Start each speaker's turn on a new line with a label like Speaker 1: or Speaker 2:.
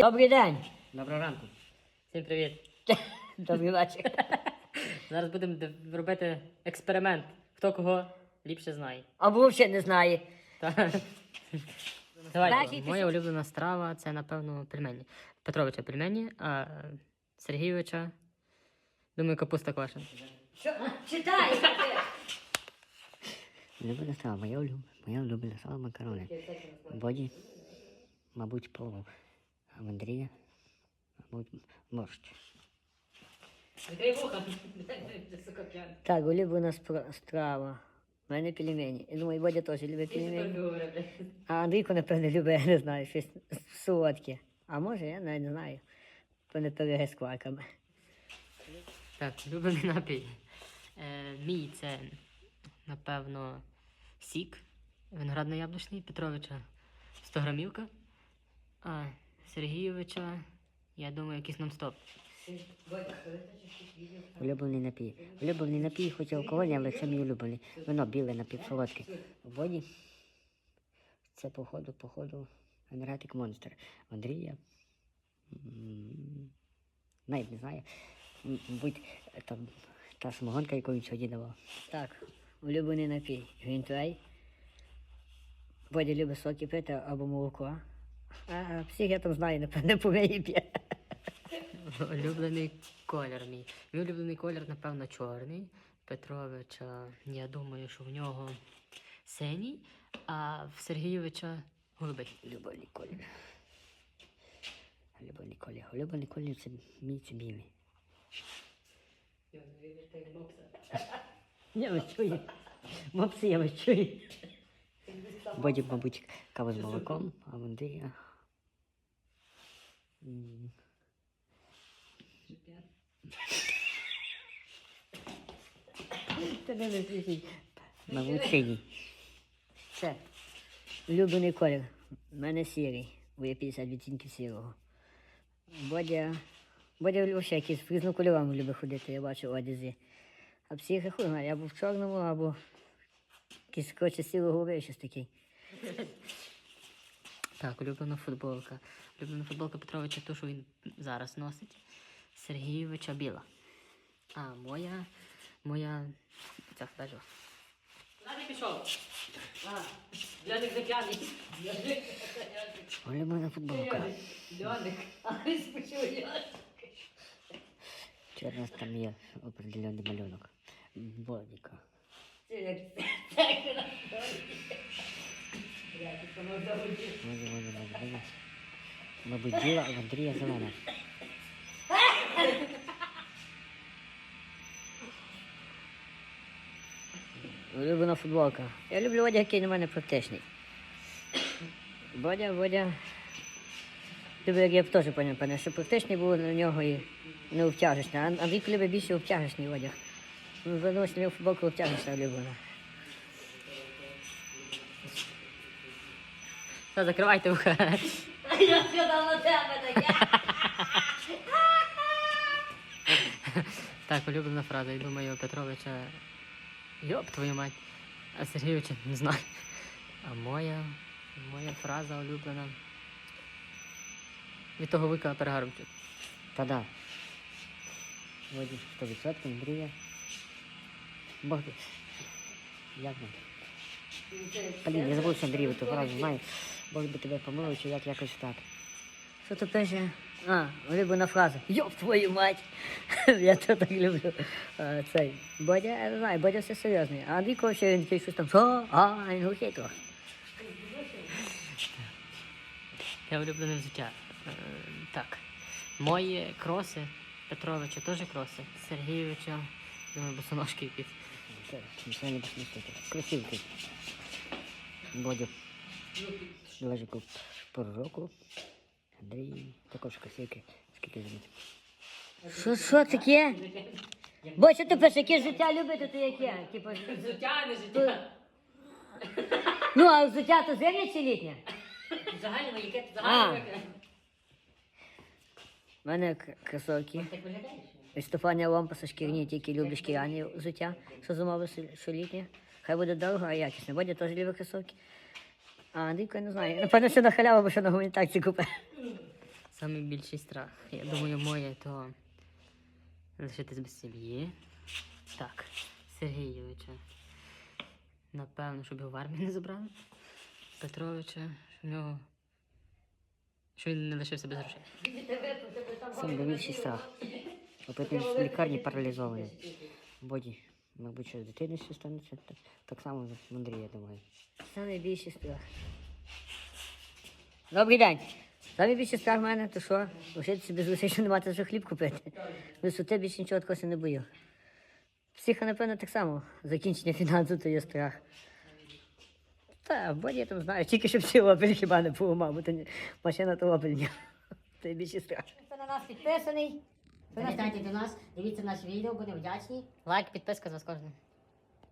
Speaker 1: Добрий день.
Speaker 2: Доброго ранку. Всім привіт.
Speaker 1: Добрий вечір.
Speaker 2: Зараз будемо д- робити експеримент. Хто кого ліпше знає.
Speaker 1: Або взагалі не знає.
Speaker 2: Та- Давайте. Моя улюблена страва це, напевно, пельмені. Петровича пельмені, а е, Сергійовича, думаю, капуста квашена.
Speaker 1: Що? Читай.
Speaker 3: Улюблена страва, моя улюблена, моя улюблена страва макарони. Боді, мабуть, плов. А в Андрія, мабуть, борщ.
Speaker 2: Відкрий вуха.
Speaker 1: Так, улюблена спра- страва. У мене пельмені. Я думаю, Бодя теж любить пельмені. А Андрійко, напевно, любить, я не знаю, щось солодке. А може, я навіть не знаю. Певне пироги з кваками.
Speaker 2: Так, улюблений напій. Е, мій це, напевно, сік виноградно-яблучний Петровича 100 грамівка. А Сергійовича, я думаю, якийсь нон-стоп.
Speaker 3: Улюблений напій. Улюблений напій, хоч алкогольний, але це мій улюблений. Вино біле, напівсолодке. В воді це, походу, походу, енергетик монстр. Андрія. Навіть не знаю. Мабуть, там та самогонка, яку він сьогодні давав.
Speaker 1: Так, улюблений напій. Грінтвей. Бодя любить соки пити або молоко. А всіх я там знаю, напевне, помиє п'є.
Speaker 2: Улюблений колір мій. Мій улюблений колір, напевно, чорний. Петровича, я думаю, що в нього синій, а в Сергійовича голубий.
Speaker 3: Улюблений колір. Улюблений колір. Улюблений колір це мій це білий.
Speaker 1: Я вас чую. Мопси, я вас чую.
Speaker 3: Боді, мабуть, кава з молоком, а Андрія. М,
Speaker 1: Та не.
Speaker 3: Мабуть, синій.
Speaker 1: Все. Улюблений колір. У мене сірий. Бо є 50 відтінків сірого. Бодя. Бодя взагалі якісь в різнокольоровому любить ходити, я бачу одязі. А психи хуй знає, або в чорному, або якийсь коротше сірого гори, щось такий.
Speaker 2: Так, улюблена футболка. Улюблена футболка Петровича, ту, що він зараз носить. Сергійовича біла. А моя. Моя. Ця стежу. Куди пішов? Льоник.
Speaker 3: Улюблена футболка.
Speaker 2: Льоник.
Speaker 1: А ви спочили.
Speaker 3: Через там є определений малюнок. Бодіка. Боді, боді, боді, боді. Мабуть, біла, а в Андрія зелена.
Speaker 1: Улюблена футболка. Я люблю одяг, який на мене практичний. Бодя, Бодя. Люблю, як я б теж поняв, певне, що практичний був на нього і не обтяжечний. А Андрій любить більше обтяжечний одяг. Що мені футболка обтяжечна улюблена.
Speaker 2: Та закривайте вуха.
Speaker 1: Я сказав на тебе таке.
Speaker 2: Так, улюблена фраза. Я думаю, Петровича. Йоп, твою мать. А Сергійовича не знаю. А моя. Моя фраза улюблена. Від того вика перегармчик.
Speaker 3: Та да. Воді 100% Андрія. Бог. Як? Блін, я забув, що Андрій ту фразу знаю. Бог би тебе помилуй, чи як якось так.
Speaker 1: Що тут пише? А, улюблена фраза. Йоп твою мать. Я то так люблю. А, цей. Бодя, я не знаю, Бодя все серйозний. А Андрій ще він такий щось там, що? А, він глухий трохи.
Speaker 2: Я улюблене взуття. Е, так. Мої кроси Петровича теж кроси. Сергійовича. Думаю, босоножки якісь.
Speaker 3: Це нічого не посмістити. Красивки. Бодю. Лежику пору року. Андрій також красивки. Скільки замітив.
Speaker 1: Що, що таке? Бо що ти пише, яке життя любите, то яке? Типу,
Speaker 2: Взуття, не життя.
Speaker 1: ну, а взуття то зимнє чи літнє?
Speaker 2: Загально, яке
Speaker 1: А. У мене к- кросовки. Від Стефанія Лампаса шкірні, тільки люблю шкіряні взуття, що замовив, що- що літнє. Хай буде дорого, а якісне. Бодя теж любить кросовки. А Андрійко, я не знаю. Напевно, що на халяву, бо що на гуманітарці купив.
Speaker 2: Самий більший страх. Я думаю, моє то лишитись без сім'ї. Так, Сергійовича. Напевно, щоб його в армію не забрали. Петровича, що в. Що він не лишився без грошей.
Speaker 3: Сам більший страх. Він в лікарні паралізований. Боді, мабуть, що з дитини ще станеться. Так, так само в Андрія, я думаю.
Speaker 1: Найбільший страх. Добрий день. Найбільший страх в мене, то що? Лишитися без грошей, що не мати за хліб купити. Висоти більше нічого такого не бою. Психа, напевно, так само. Закінчення фінансу то є страх. Та, боді я там знаю, тільки щоб ці опель хіба не поламав, бо то машина то опель. Це найбільший страх. Хто на нас підписаний?
Speaker 3: Завітайте до нас, дивіться наші відео, будемо вдячні.
Speaker 2: Лайк, підписка з вас кожного.